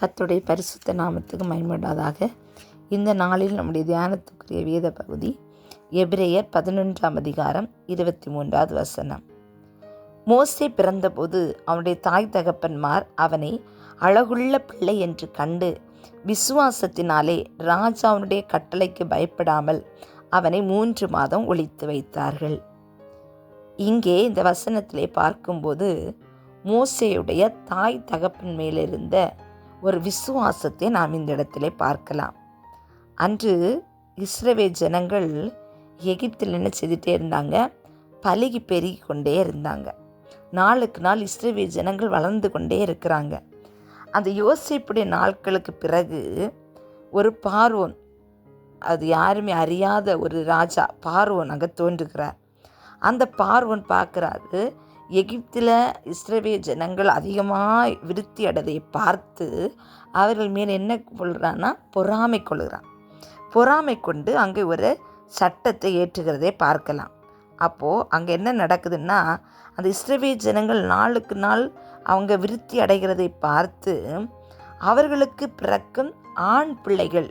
கத்துடைய பரிசுத்த நாமத்துக்கு மயமடாதாக இந்த நாளில் நம்முடைய தியானத்துக்குரிய வேத பகுதி எபிரேயர் பதினொன்றாம் அதிகாரம் இருபத்தி மூன்றாவது வசனம். மோசே பிறந்தபோது அவனுடைய தாய் தகப்பன்மார் அவனை அழகுள்ள பிள்ளை என்று கண்டு விசுவாசத்தினாலே ராஜாவுடைய கட்டளைக்கு பயப்படாமல் அவனை மூன்று மாதம் ஒழித்து வைத்தார்கள். இங்கே இந்த வசனத்திலே பார்க்கும்போது மோசையுடைய தாய் தகப்பன் மேலிருந்த ஒரு விசுவாசத்தை நாம் இந்த இடத்திலே பார்க்கலாம். அன்று இஸ்ரவே ஜனங்கள் எகிப்தில் என்ன செய்துட்டே இருந்தாங்க. பழகி பெருகி கொண்டே இருந்தாங்க. நாளுக்கு நாள் இஸ்ரவே ஜனங்கள் வளர்ந்து கொண்டே இருக்கிறாங்க. அந்த யோசிப்புடைய நாட்களுக்கு பிறகு ஒரு பார்வோன் அது யாருமே அறியாத ஒரு ராஜா பார்வோன் அங்கே தோன்றுகிறார். அந்த பார்வோன் பார்க்குறாரு எகிப்தில் இஸ்ரவே ஜனங்கள் அதிகமாக விருத்தி அடைதை பார்த்து அவர்கள் மேல் என்ன கொள்கிறான்னா பொறாமை கொள்கிறான். பொறாமை கொண்டு அங்கே ஒரு சட்டத்தை ஏற்றுகிறதை பார்க்கலாம். அப்போது அங்கே என்ன நடக்குதுன்னா அந்த இஸ்ரவே ஜனங்கள் நாளுக்கு நாள் அவங்க விருத்தி அடைகிறதை பார்த்து அவர்களுக்கு பிறக்கும் ஆண் பிள்ளைகள்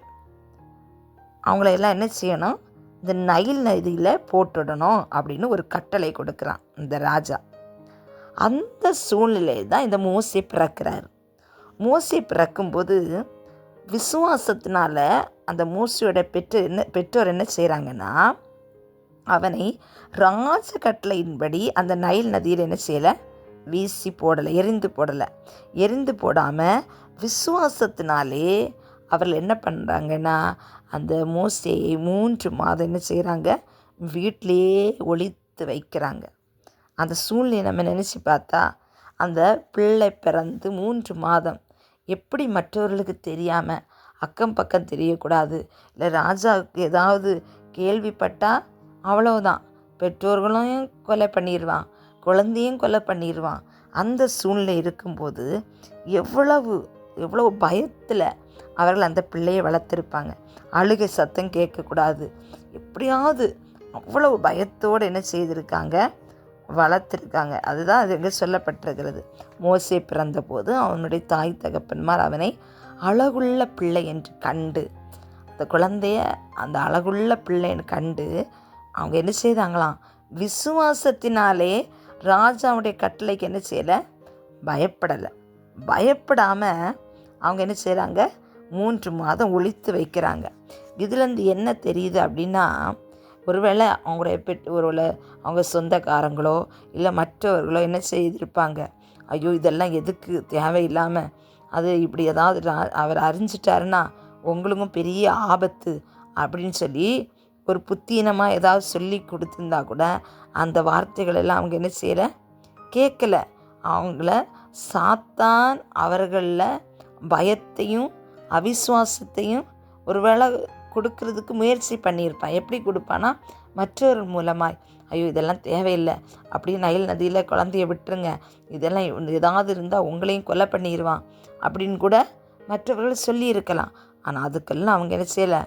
அவங்கள எல்லாம் என்ன செய்யணும்? இந்த நைல் நதியில் போட்டுடணும் அப்படின்னு ஒரு கட்டளை கொடுக்குறான் இந்த ராஜா. அந்த சூழ்நிலையில் தான் இந்த மோசை பிறக்கிறார். மோசை பிறக்கும்போது விசுவாசத்தினால அந்த மோசையோட பெற்று என்ன பெற்றோர் என்ன செய்கிறாங்கன்னா அவனை ராஜ கட்டளையின்படி அந்த நைல் நதியில் என்ன செய்யலை? வீசி போடலை எரிந்து போடலை. எரிந்து போடாமல் விசுவாசத்தினாலே அவர்கள் என்ன பண்ணுறாங்கன்னா அந்த மோசையை மூன்று மாதம் என்ன செய்கிறாங்க வீட்டிலேயே ஒழித்து வைக்கிறாங்க. அந்த சூழ்நிலை நம்ம நினச்சி பார்த்தா அந்த பிள்ளை பிறந்து மூன்று மாதம். எப்படி மற்றவர்களுக்கு தெரியாமல் அக்கம் பக்கம் தெரியக்கூடாது? இல்லை ராஜாவுக்கு ஏதாவது கேள்விப்பட்டால் அவ்வளவுதான். பெற்றோர்களையும் கொலை பண்ணிடுவான் குழந்தையும் கொலை பண்ணிடுவான் அந்த சூழ்நிலை இருக்கும்போது எவ்வளவு எவ்வளவு பயத்தில் அவர்கள் அந்த பிள்ளையை வளர்த்துருப்பாங்க? அழுகை சத்தம் கேட்கக்கூடாது. எப்படியாவது அவ்வளவு பயத்தோடு என்ன செய்திருக்காங்க? வளர்த்துருக்காங்க. அதுதான் அது எங்கே சொல்லப்பட்டிருக்கிறது. மோசே பிறந்தபோது அவனுடைய தாய் தகப்பன்மார் அவனை அழகுள்ள பிள்ளை என்று கண்டு அந்த குழந்தைய அந்த அழகுள்ள பிள்ளைன்னு கண்டு அவங்க என்ன செய்தாங்களாம்? விசுவாசத்தினாலே ராஜாவுடைய கட்டளைக்கு என்ன செய்யலை? பயப்படலை. பயப்படாமல் அவங்க என்ன செய்கிறாங்க மூன்று மாதம் ஒழித்து வைக்கிறாங்க. இதுலேருந்து என்ன தெரியுது அப்படின்னா ஒருவேளை அவங்களுடைய பெட் ஒருவேளை அவங்க சொந்தக்காரங்களோ இல்லை மற்றவர்களோ என்ன செய்திருப்பாங்க? ஐயோ இதெல்லாம் எதுக்கு? தேவையில்லாமல் அது இப்படி ஏதாவது அவர் அறிஞ்சிட்டாருன்னா உங்களுக்கும் பெரிய ஆபத்து அப்படின்னு சொல்லி ஒரு புத்தீனமாக ஏதாவது சொல்லி கொடுத்துருந்தா கூட அந்த வார்த்தைகள் எல்லாம் அவங்க என்ன செய்யலை? கேட்கல. அவங்கள சாத்தான் அவர்களில் பயத்தையும் அவிஸ்வாசத்தையும் ஒருவேளை கொடுக்கறதுக்கு முயற்சி பண்ணியிருப்பான். எப்படி கொடுப்பான்னா மற்றவர் மூலமாய். ஐயோ இதெல்லாம் தேவையில்லை. அப்படியே நயல் நதியில் குழந்தைய விட்டுருங்க. இதெல்லாம் ஏதாவது இருந்தால் உங்களையும் கொலை பண்ணிடுவான் அப்படின்னு கூட மற்றவர்கள் சொல்லியிருக்கலாம். ஆனால் அதுக்கெல்லாம் அவங்க என்ன செய்யலை?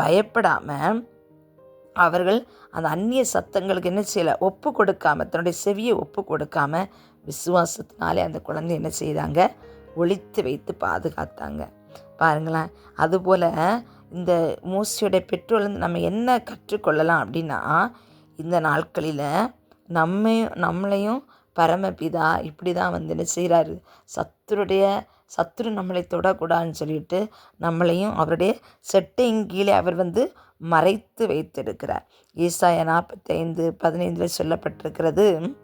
பயப்படாமல் அவர்கள் அந்த அந்நிய சத்தங்களுக்கு என்ன செய்யலை? ஒப்பு கொடுக்காம தன்னுடைய செவியை ஒப்பு கொடுக்காம விசுவாசத்தினாலே அந்த குழந்தை என்ன செய்தாங்க? ஒழித்து வைத்து பாதுகாத்தாங்க. பாருங்களேன். அதுபோல் இந்த மோசியோடைய பெற்றோர்லேருந்து நம்ம என்ன கற்றுக்கொள்ளலாம் அப்படின்னா இந்த நாட்களில் நம்மையும் நம்மளையும் பரமபிதா இப்படி தான் வந்து என்ன செய்கிறாரு சத்துருடைய சத்துரு நம்மளை தொடக்கூடாதுன்னு சொல்லிட்டு நம்மளையும் அவருடைய செட்டையின் கீழே அவர் வந்து மறைத்து வைத்திருக்கிறார். ஈசாய நாற்பத்தைந்து பதினைந்தில் சொல்லப்பட்டிருக்கிறது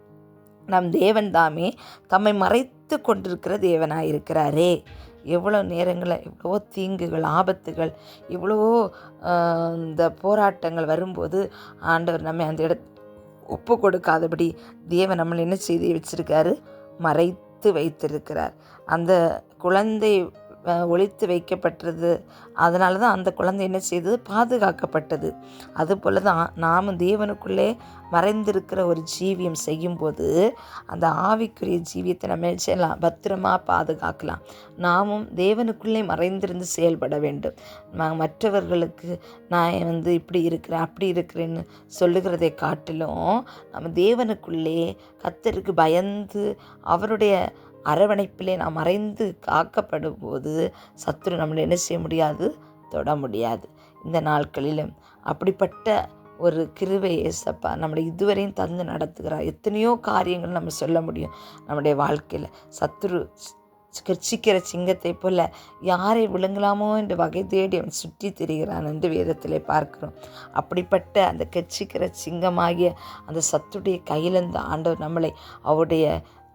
நம் தேவன் தாமே தம்மை மறைத்து கொண்டிருக்கிற தேவனாக இருக்கிறாரே எவ்வளோ நேரங்களில் எவ்வளவோ தீங்குகள் ஆபத்துகள் இவ்வளவோ இந்த போராட்டங்கள் வரும்போது ஆண்டவர் நம்ம அந்த இடத்து ஒப்பு கொடுக்காதபடி தேவன் நம்மளை என்ன செய்து வச்சுருக்காரு? மறைத்து வைத்திருக்கிறார். அந்த குழந்தை ஒழித்து வைக்கப்பட்டது. அதனால தான் அந்த குழந்தை என்ன செய்தது? பாதுகாக்கப்பட்டது. அதுபோல் தான் நாம் தேவனுக்குள்ளே மறைந்திருக்கிற ஒரு ஜீவியம் செய்யும்போது அந்த ஆவிக்குரிய ஜீவியத்தை நம்ம செய்யலாம்? பத்திரமாக பாதுகாக்கலாம். நாமும் தேவனுக்குள்ளே மறைந்திருந்து செயல்பட வேண்டும். நான் மற்றவர்களுக்கு நான் வந்து இப்படி இருக்கிறேன் அப்படி இருக்கிறேன்னு சொல்லுகிறதை காட்டிலும் நம்ம தேவனுக்குள்ளே கத்தருக்கு பயந்து அவருடைய அரவணைப்பிலே நாம் மறைந்து காக்கப்படும் போது சத்துரு நம்மளை என்ன செய்ய முடியாது? தொட முடியாது. இந்த நாட்களிலும் அப்படிப்பட்ட ஒரு கிருவை ஏசப்பா நம்மளை இதுவரையும் தந்து நடத்துகிறார். எத்தனையோ காரியங்கள் நம்ம சொல்ல முடியும் நம்முடைய வாழ்க்கையில். சத்துரு கர்ச்சிக்கிற சிங்கத்தை போல யாரை விழுங்கலாமோ என்று வகை தேடி அவன் சுற்றி திரிகிறான். என்று வேதத்திலே பார்க்கிறோம். அப்படிப்பட்ட அந்த கர்ச்சிக்கிற சிங்கமாகிய அந்த சத்துடைய கையிலிருந்து ஆண்டவர் நம்மளை அவருடைய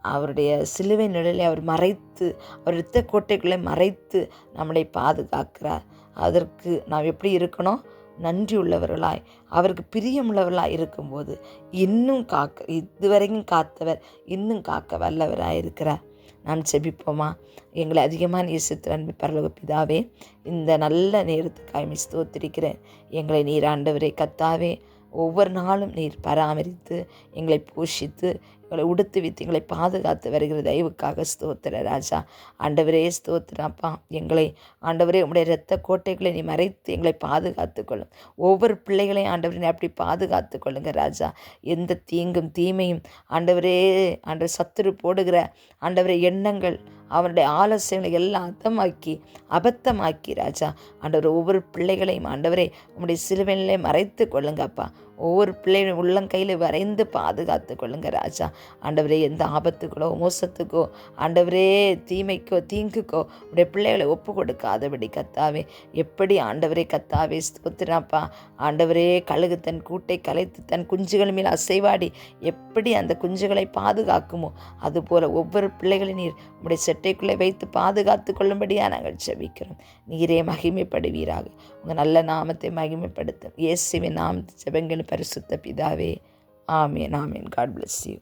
அவருடைய சிலுவை நிழலை அவர் மறைத்து அவர் யுத்த கோட்டைக்குள்ளே மறைத்து நம்மளை பாதுகாக்கிறார். அதற்கு நாம் எப்படி இருக்கணும்? நன்றி உள்ளவர்களாய். அவருக்கு பிரியமுள்ளவர்களாய் இருக்கும்போது இன்னும் காக்க இதுவரைக்கும் காத்தவர் இன்னும் காக்க வல்லவராக இருக்கிறார். நாம் செபிப்போமா? எங்களை அதிகமாக நேசித்து அன்பு பரலோக பிதாவே இந்த நல்ல நேரத்துக்காக மிஸ்தோத்திருக்கிறேன் எங்களை நீர் கத்தாவே ஒவ்வொரு நாளும் நீர் பராமரித்து எங்களை போஷித்து எங்களை உடுத்து வித்து எங்களை பாதுகாத்து வருகிற தயவுக்காக ஸ்தோத்திர ராஜா. ஆண்டவரே ஸ்தோத்திரப்பா எங்களை ஆண்டவரே உடைய இரத்த கோட்டைகளை நீ மறைத்து எங்களை பாதுகாத்து கொள்ளும் ஒவ்வொரு பிள்ளைகளையும் ஆண்டவரே நீ அப்படி பாதுகாத்து கொள்ளுங்க ராஜா. எந்த தீங்கும் தீமையும் ஆண்டவரே ஆண்டவர் சத்துரு போடுகிற ஆண்டவரே எண்ணங்கள் அவனுடைய ஆலோசனைகளை எல்லாம் அர்த்தமாக்கி அபத்தமாக்கி ராஜா. ஆண்டவர் ஒவ்வொரு பிள்ளைகளையும் ஆண்டவரே உங்களுடைய சிலுவையிலே மறைத்து கொள்ளுங்கப்பா ஒவ்வொரு பிள்ளைகளும் உள்ளங்கையில் வரைந்து பாதுகாத்து கொள்ளுங்க ராஜா. ஆண்டவரே எந்த ஆபத்துக்களோ மோசத்துக்கோ ஆண்டவரே தீமைக்கோ தீங்குக்கோ உடைய பிள்ளைகளை ஒப்பு கொடுக்காதபடி கத்தாவே. எப்படி ஆண்டவரே கத்தாவே ஸ்தோத்திராப்பா ஆண்டவரே கழுகு தன் கூட்டை கலைத்து தன் குஞ்சுகள் மேல் அசைவாடி எப்படி அந்த குஞ்சுகளை பாதுகாக்குமோ அதுபோல ஒவ்வொரு பிள்ளைகளை நீர் உடைய செட்டைக்குள்ளே வைத்து பாதுகாத்து கொள்ளும்படியாக நாங்கள் செபிக்கிறோம் நீரே மகிமைப்படுவீராக. உங்கள் நல்ல நாமத்தை மகிமைப்படுத்தும். இயேசுவின் நாமத்தை செபங்கள் பரிசுத்த பிதாவே. Amen amen. God bless you